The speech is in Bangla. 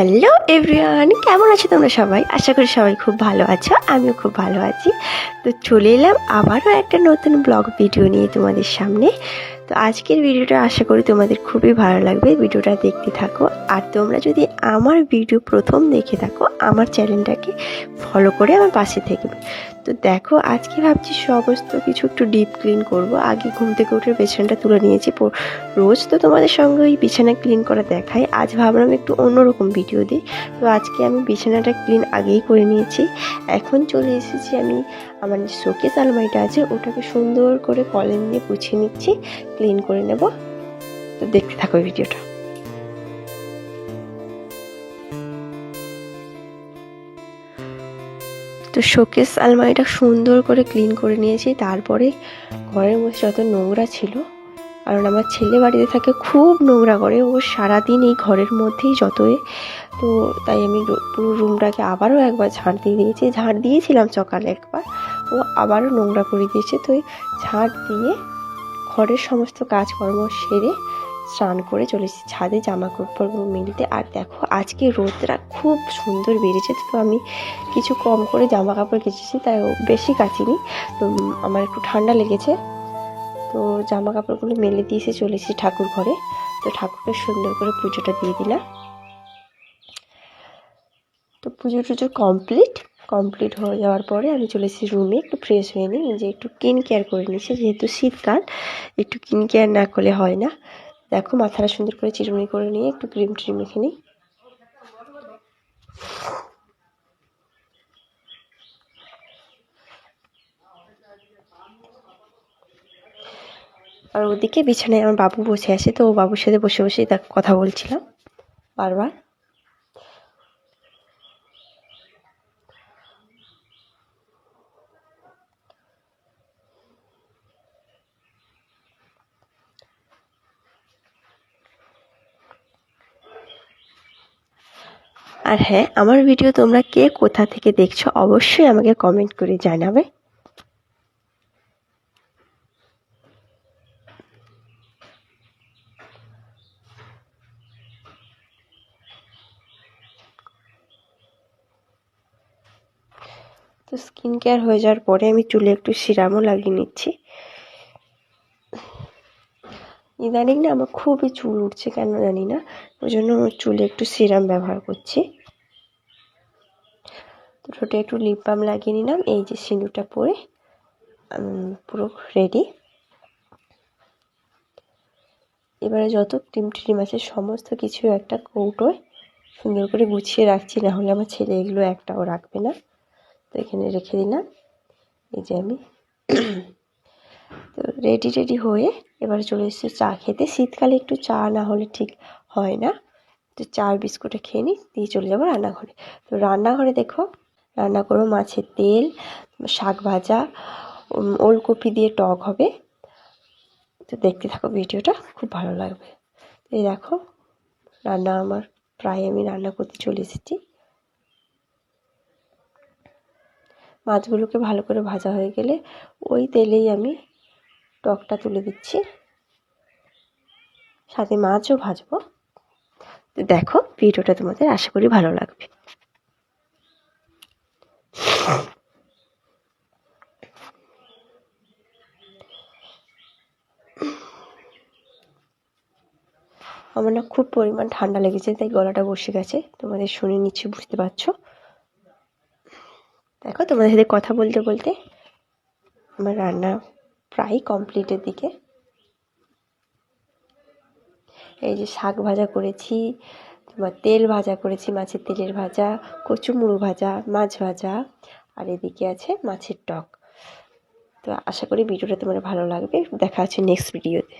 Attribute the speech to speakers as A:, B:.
A: হ্যালো এভরিওয়ান কেমন আছো তোমরা সবাই? আশা করি সবাই খুব ভালো আছো, আমিও খুব ভালো আছি। তো চলে এলাম আবারও একটা নতুন ব্লগ ভিডিও নিয়ে তোমাদের সামনে। তো আজকের ভিডিওটা আশা করি তোমাদের খুবই ভালো লাগবে। ভিডিওটা দেখতে থাকো। আর তোমরা যদি আমার ভিডিও প্রথম দেখে থাকো, আমার চ্যানেলটাকে ফলো করে আমার পাশে থাকবে। তো দেখো, আজকে ভাবছি সমস্ত কিছু একটু ডিপ ক্লিন করব। আগে ঘুম থেকে উঠে বিছানাটা তুলে নিয়েছি রোজ তো তোমাদের সঙ্গে ওই বিছানা ক্লিন করা দেখাই। আজ ভাবলাম একটু অন্যরকম ভিডিও দিই। তো আজকে আমি বিছানাটা ক্লিন আগেই করে নিয়েছি। এখন চলে এসেছি আমি, আমার যে শোকেস আলমারিটা আছে, ওটাকে সুন্দর করে কলেন দিয়ে পুছিয়ে নিচ্ছি। ক্লিন করে নেব। তো দেখতে থাকো ভিডিওটা। তো শোকেস আলমারিটা সুন্দর করে ক্লিন করে নিয়েছি। তারপরে ঘরের মধ্যে যত নোংরা ছিল, কারণ আমার ছেলে বাড়িতে থাকে, খুব নোংরা করে। ও সারাদিন এই ঘরের মধ্যেই যতই। তো তাই আমি পুরো রুমটাকে আবারও একবার ঝাড় দিয়ে দিয়েছি। ঝাড় দিয়েছিলাম সকালে একবার। ও আবারও নোংরা করে দিয়েছে। তো ঝাড় দিয়ে ঘরের সমস্ত কাজকর্ম সেরে স্নান করে চলে এসেছি ছাদে জামা কাপড় মেলতে। আর দেখো, আজকে রোদটা খুব সুন্দর বেড়েছে, তো আমি কিছু কম করে জামা কাপড় কেচেছি, তাই বেশি কাচিনি। তো আমার একটু ঠান্ডা লেগেছে। তো জামা কাপড়গুলো মেলে দিয়েছে চলে ঠাকুর ঘরে। তো ঠাকুরকে সুন্দর করে পুজোটা দিয়ে দিলাম। তো পুজো টুজো কমপ্লিট। কমপ্লিট হয়ে যাওয়ার পরে আমি চলে এসেছি রুমে একটু ফ্রেশ হয়ে নিই, নিজে একটু স্কিন কেয়ার করে নিচ্ছি যেহেতু শীতকাল, একটু স্কিন কেয়ার না করলে হয় না। দেখো, মাথাটা সুন্দর করে চিরুনি করে নিয়ে একটু ক্রিম ট্রিম মেখে নিই। আর ওদিকে বিছানায় আমার বাবু বসে আছে, তো ও বাবুর সাথে বসে বসেই কথা বলছিলাম বারবার। আর হ্যাঁ আমার ভিডিও তোমরা কে কোথা থেকে দেখছ অবশ্যই আমাকে কমেন্ট করে জানাবে। তো স্কিন কেয়ার হয়ে যাওয়ার পরে আমি চুলে একটু সিরামও লাগিয়ে নিচ্ছি। ইদানিং না আমার খুবই চুল উঠছে কেন জানি না, ওই জন্য চুলে একটু সিরাম ব্যবহার করছি। ঠোঁটে একটু লিপ বাম লাগিয়ে নিলাম। এই যে সিঁদুরটা পরে পুরো রেডি এবারে যত ক্রিম ট্রিম আছে, সমস্ত কিছু একটা কৌটোয় সুন্দর করে গুছিয়ে রাখছি, না হলে আমার ছেলে এগুলো একটাও রাখবে না। তো এখানে রেখে দিলাম। এই যে আমি। তো রেডি রেডি হয়ে এবারে চলে এসেছি চা খেতে। শীতকালে একটু চা না হলে ঠিক হয় না। তো চা বিস্কুটে খেয়ে নিই, দিয়ে চলে যাব রান্নাঘরে। তো রান্নাঘরে দেখো রান্না করব মাছের তেল, শাক ভাজা ওলকপি দিয়ে টক হবে। তো দেখতে থাকো ভিডিওটা, খুব ভালো লাগবে। এই দেখো, রান্না আমার, প্রায় আমি রান্না করতে চলে এসেছি। মাছগুলোকে ভালো করে ভাজা হয়ে গেলে ওই তেলেই আমি টকটা তুলে দিচ্ছি। সাথে মাছও ভাজবো। দেখো, ভিডিওটা তোমাদের আশা করি ভালো লাগবে। আমার না খুব পরিমাণ ঠান্ডা লেগেছে, তাই গলাটা বসে গেছে। তোমাদের শুনে নিচ্ছি, বুঝতে পারছ? দেখো, তোমাদের সাথে কথা বলতে বলতে আমার রান্না প্রায় কমপ্লিটের দিকে। এই যে শাক ভাজা করেছি, তোমার তেল ভাজা করেছি, মাছের তেলের ভাজা, কচু মুড়ো ভাজা, মাছ ভাজা, আর এদিকে আছে মাছের টক। তো আশা করি ভিডিওটা তোমার ভালো লাগবে। দেখা হচ্ছে নেক্সট ভিডিওতে